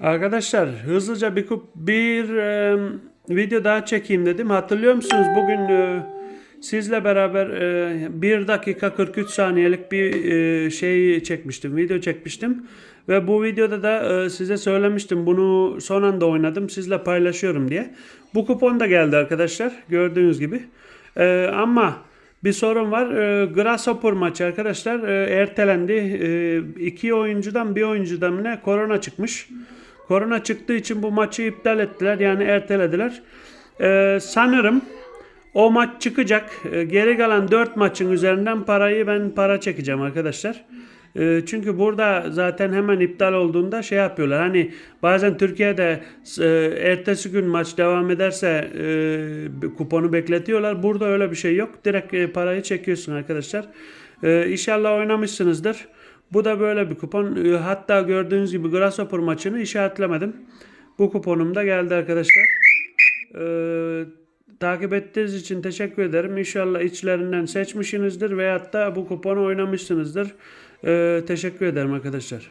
Arkadaşlar hızlıca bir, bir e, video daha çekeyim dedim. Hatırlıyor musunuz bugün e, sizle beraber e, 1 dakika 43 saniyelik bir e, şey çekmiştim. Video çekmiştim. Ve bu videoda da e, size söylemiştim. Bunu son anda oynadım. Sizle paylaşıyorum diye. Bu kupon da geldi arkadaşlar. Gördüğünüz gibi. E, ama bir sorun var. E, Grasshopper maçı arkadaşlar e, ertelendi. E, iki oyuncudan bir oyuncudan ne korona çıkmış. Korona çıktığı için bu maçı iptal ettiler. Yani ertelediler. E, sanırım o maç çıkacak. E, geri kalan 4 maçın üzerinden parayı ben para çekeceğim arkadaşlar. E, çünkü burada zaten hemen iptal olduğunda şey yapıyorlar. Hani bazen Türkiye'de e, ertesi gün maç devam ederse e, kuponu bekletiyorlar. Burada öyle bir şey yok. Direkt e, parayı çekiyorsun arkadaşlar. E, inşallah oynamışsınızdır. Bu da böyle bir kupon. E, hatta gördüğünüz gibi Grasshopper maçını işaretlemedim. Bu kuponum da geldi arkadaşlar. Ee, takip ettiğiniz için teşekkür ederim. İnşallah içlerinden seçmişsinizdir veyahut da bu kuponu oynamışsınızdır. Ee, teşekkür ederim arkadaşlar.